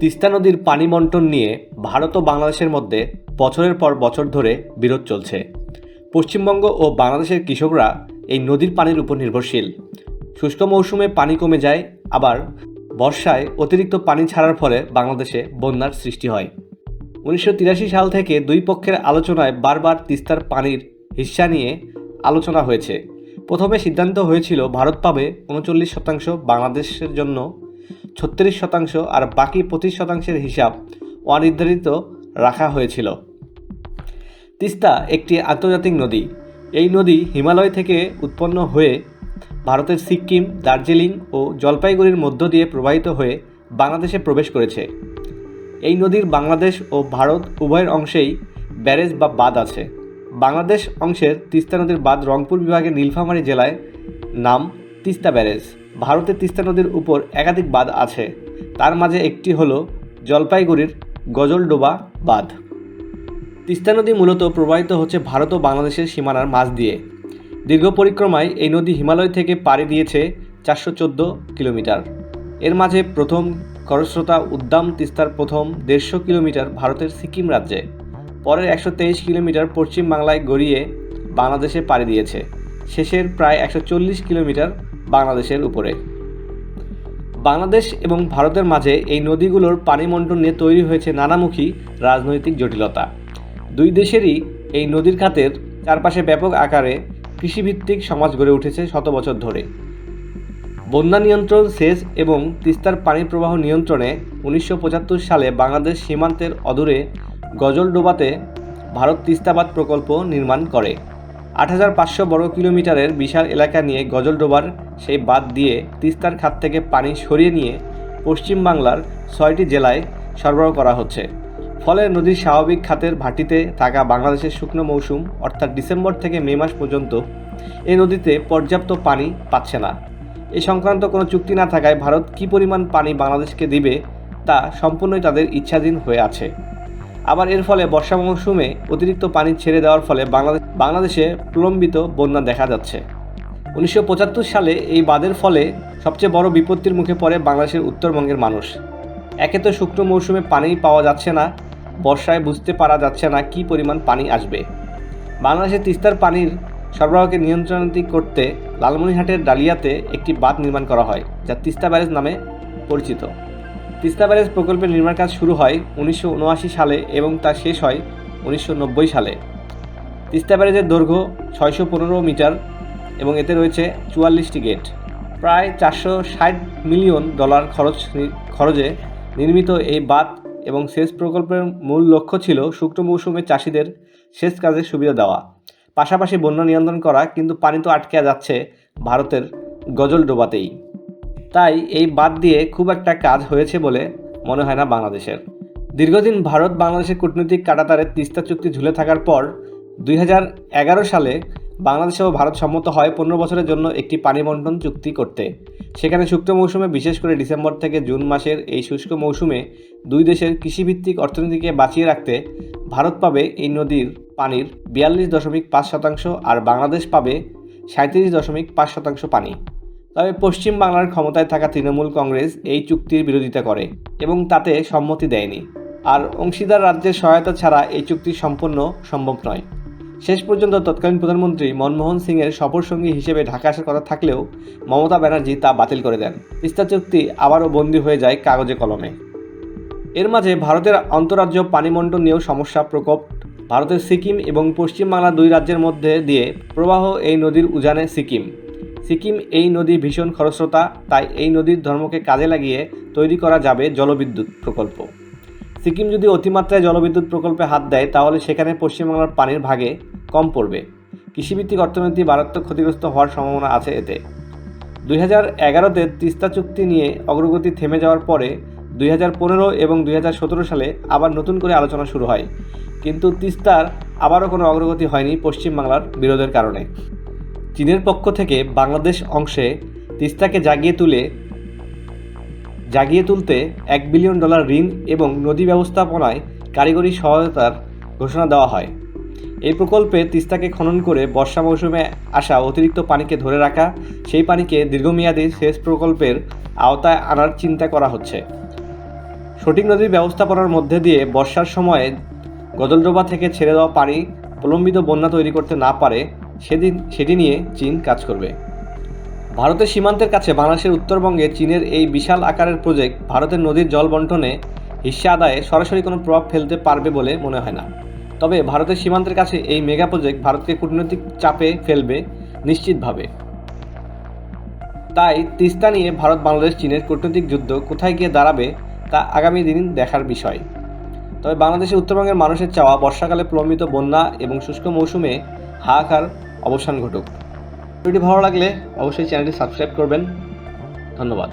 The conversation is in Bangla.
তিস্তা নদীর পানি বন্টন নিয়ে ভারত ও বাংলাদেশের মধ্যে বছরের পর বছর ধরে বিরোধ চলছে। পশ্চিমবঙ্গ ও বাংলাদেশের কৃষকরা এই নদীর পানির উপর নির্ভরশীল। শুষ্ক মৌসুমে পানি কমে যায়, আবার বর্ষায় অতিরিক্ত পানি ছাড়ার ফলে বাংলাদেশে বন্যার সৃষ্টি হয়। উনিশশো তিরাশি সাল থেকে দুই পক্ষের আলোচনায় বারবার তিস্তার পানির হিস্সা নিয়ে আলোচনা হয়েছে। প্রথমে সিদ্ধান্ত হয়েছিল, ভারত পাবে উনচল্লিশ শতাংশ বাংলাদেশের জন্য ছত্রিশ শতাংশ আর বাকি পঁচিশ শতাংশের হিসাব অনির্ধারিত রাখা হয়েছিল। তিস্তা একটি আন্তর্জাতিক নদী। এই নদী হিমালয় থেকে উৎপন্ন হয়ে ভারতের সিকিম, দার্জিলিং ও জলপাইগুড়ির মধ্য দিয়ে প্রবাহিত হয়ে বাংলাদেশে প্রবেশ করেছে। এই নদীর বাংলাদেশ ও ভারত উভয়ের অংশেই ব্যারেজ বা বাঁধ আছে। বাংলাদেশ অংশের তিস্তা নদীর বাঁধ রংপুর বিভাগের নীলফামারী জেলায় নাম তিস্তা ব্যারেজ। ভারতের তিস্তা নদীর উপর একাধিক বাঁধ আছে। তার মাঝে একটি হল জলপাইগুড়ির গজলডোবা বাঁধ। তিস্তা নদী মূলত প্রবাহিত হচ্ছে ভারত ও বাংলাদেশের সীমানার মাঝ দিয়ে। দীর্ঘ পরিক্রমায় এই নদী হিমালয় থেকে পাড়ি দিয়েছে চারশো চোদ্দ কিলোমিটার। এর মাঝে প্রথম খরস্রোতা উদ্দাম তিস্তার প্রথম দেড়শো কিলোমিটার ভারতের সিকিম রাজ্যে। পরের একশো তেইশ কিলোমিটার পশ্চিম বাংলায় গড়িয়ে বাংলাদেশে পাড়ি দিয়েছে। শেষের প্রায় একশো চল্লিশ কিলোমিটার বাংলাদেশের উপরে। বাংলাদেশ এবং ভারতের মাঝে এই নদীগুলোর পানিমণ্ডল নিয়ে তৈরি হয়েছে নানামুখী রাজনৈতিক জটিলতা। দুই দেশেরই এই নদীর খাতের চারপাশে ব্যাপক আকারে কৃষিভিত্তিক সমাজ গড়ে উঠেছে শত বছর ধরে। বন্যা নিয়ন্ত্রণ সেচ এবং তিস্তার পানি প্রবাহ নিয়ন্ত্রণে উনিশশো পঁচাত্তর সালে বাংলাদেশ সীমান্তের অদূরে গজলডোবাতে ভারত তিস্তাবাদ প্রকল্প নির্মাণ করে। আট হাজার পাঁচশো বর্গ কিলোমিটারের বিশাল এলাকা নিয়ে গজলডোবার সেই বাদ দিয়ে তিস্তার খাত থেকে পানি সরিয়ে নিয়ে পশ্চিম বাংলার ছয়টি জেলায় সরবরাহ করা হচ্ছে। ফলে নদীর স্বাভাবিক খাতের ভাটিতে থাকা বাংলাদেশের শুকনো মৌসুম, অর্থাৎ ডিসেম্বর থেকে মে মাস পর্যন্ত এই নদীতে পর্যাপ্ত পানি পাচ্ছে না। এ সংক্রান্ত কোনো চুক্তি না থাকায় ভারত কী পরিমাণ পানি বাংলাদেশকে দিবে তা সম্পূর্ণই তাদের ইচ্ছাধীন হয়ে আছে। আবার এর ফলে বর্ষা মৌসুমে অতিরিক্ত পানি ছেড়ে দেওয়ার ফলে বাংলাদেশ বাংলাদেশে প্রলম্বিত বন্যা দেখা যাচ্ছে। উনিশশো পঁচাত্তর সালে এই বাঁধের ফলে সবচেয়ে বড় বিপত্তির মুখে পড়ে বাংলাদেশের উত্তরবঙ্গের মানুষ। একে তো শুকনো মৌসুমে পানি পাওয়া যাচ্ছে না, বর্ষায় বুঝতে পারা যাচ্ছে না কী পরিমাণ পানি আসবে। বাংলাদেশে তিস্তার পানির সরবরাহকে নিয়ন্ত্রণান্বিত করতে লালমনিরহাটের ডালিয়াতে একটি বাঁধ নির্মাণ করা হয়, যা তিস্তা ব্যারেজ নামে পরিচিত। তিস্তা ব্যারেজ প্রকল্পের নির্মাণ কাজ শুরু হয় উনিশশো উনআশি সালে এবং তা শেষ হয় উনিশশো নব্বই সালে। তিস্তা ব্যারেজের দৈর্ঘ্য ছয়শো পনেরো মিটার এবং এতে রয়েছে চুয়াল্লিশটি গেট। প্রায় চারশো ষাট মিলিয়ন ডলার খরচ খরচে নির্মিত এই বাঁধ এবং সেচ প্রকল্পের মূল লক্ষ্য ছিল শুকনো মৌসুমে চাষিদের সেচ কাজের সুবিধা দেওয়া। পাশাপাশি বন্যা নিয়ন্ত্রণ করা, কিন্তু পানি তো আটকে যাচ্ছে ভারতের গজল ডোবাতেই। তাই এই বাদ দিয়ে খুব একটা কাজ হয়েছে বলে মনে হয় না বাংলাদেশের। দীর্ঘদিন ভারত বাংলাদেশের কূটনৈতিক কাটাতারে তিস্তা চুক্তি ঝুলে থাকার পর দুই হাজার এগারো সালে বাংলাদেশ ও ভারত সম্মত হয় পনেরো বছরের জন্য একটি পানি বন্টন চুক্তি করতে। সেখানে শুষ্ক মৌসুমে, বিশেষ করে ডিসেম্বর থেকে জুন মাসের এই শুষ্ক মৌসুমে দুই দেশের কৃষিভিত্তিক অর্থনীতিকে বাঁচিয়ে রাখতে ভারত পাবে এই নদীর পানির বিয়াল্লিশ দশমিক পাঁচ শতাংশ আর বাংলাদেশ পাবে সাঁত্রিশ দশমিক পাঁচ শতাংশ পানি। তবে পশ্চিম বাংলার ক্ষমতায় থাকা তৃণমূল কংগ্রেস এই চুক্তির বিরোধিতা করে এবং তাতে সম্মতি দেয়নি। আর অংশীদার রাজ্যের সহায়তা ছাড়া এই চুক্তি সম্পূর্ণ সম্ভব নয়। শেষ পর্যন্ত তৎকালীন প্রধানমন্ত্রী মনমোহন সিংয়ের সফরসঙ্গী হিসেবে ঢাকা আসার কথা থাকলেও মমতা ব্যানার্জি তা বাতিল করে দেন। তিস্তা চুক্তি আবারও বন্দী হয়ে যায় কাগজে কলমে। এর মাঝে ভারতের আন্তরাজ্য পানিমণ্ডল নিয়েও সমস্যা প্রকোপ। ভারতের সিকিম এবং পশ্চিমবাংলা দুই রাজ্যের মধ্যে দিয়ে প্রবাহ এই নদীর উজানে সিকিম। সিকিম এই নদী ভীষণ খরস্রোতা, তাই এই নদীর ধর্মকে কাজে লাগিয়ে তৈরি করা যাবে জলবিদ্যুৎ প্রকল্প। সিকিম যদি অতিমাত্রায় জলবিদ্যুৎ প্রকল্পে হাত দেয়, তাহলে সেখানে পশ্চিমবাংলার পানির ভাগে কম পড়বে। কৃষিভিত্তিক অর্থনীতি মারাত্মক ক্ষতিগ্রস্ত হওয়ার সম্ভাবনা আছে এতে। দুই হাজার এগারোতে তিস্তা চুক্তি নিয়ে অগ্রগতি থেমে যাওয়ার পরে দুই হাজার পনেরো এবং দুই হাজার সতেরো সালে আবার নতুন করে আলোচনা শুরু হয়। কিন্তু তিস্তার আবারও কোনো অগ্রগতি হয়নি পশ্চিমবাংলার বিরোধের কারণে। চীনের পক্ষ থেকে বাংলাদেশ অংশে তিস্তাকে জাগিয়ে তুলে, জাগিয়ে তুলতে এক বিলিয়ন ডলার ঋণ এবং নদী ব্যবস্থাপনায় কারিগরি সহায়তার ঘোষণা দেওয়া হয়। এই প্রকল্পে তিস্তাকে খনন করে বর্ষা মৌসুমে আসা অতিরিক্ত পানিকে ধরে রাখা, সেই পানিকে দীর্ঘমেয়াদী সেচ প্রকল্পের আওতায় আনার চিন্তা করা হচ্ছে। সঠিক নদীর ব্যবস্থাপনার মধ্যে দিয়ে বর্ষার সময়ে গদলডোবা থেকে ছেড়ে দেওয়া পানি প্রলম্বিত বন্যা তৈরি করতে না পারে সেদিন, সেটি নিয়ে চীন কাজ করবে। ভারতের সীমান্তের কাছে বাংলাদেশের উত্তরবঙ্গে চীনের এই বিশাল আকারের প্রজেক্ট ভারতের নদীর জল বন্টনে হিস্সা আদায়ে সরাসরি কোনো প্রভাব ফেলতে পারবে বলে মনে হয় না। তবে ভারতের সীমান্তের কাছে এই মেগা প্রজেক্ট ভারতকে কূটনৈতিক চাপে ফেলবে নিশ্চিতভাবে। তাই তিস্তা নিয়ে ভারত, বাংলাদেশ, চীনের কূটনৈতিক যুদ্ধ কোথায় গিয়ে দাঁড়াবে তা আগামী দিন দেখার বিষয়। তবে বাংলাদেশের উত্তরবঙ্গের মানুষের চাওয়া বর্ষাকালে প্রলম্বিত বন্যা এবং শুষ্ক মৌসুমে হাহাকার অবসান ঘটুক। ভিডিওটি ভালো লাগলে অবশ্যই চ্যানেলটি সাবস্ক্রাইব করবেন। ধন্যবাদ।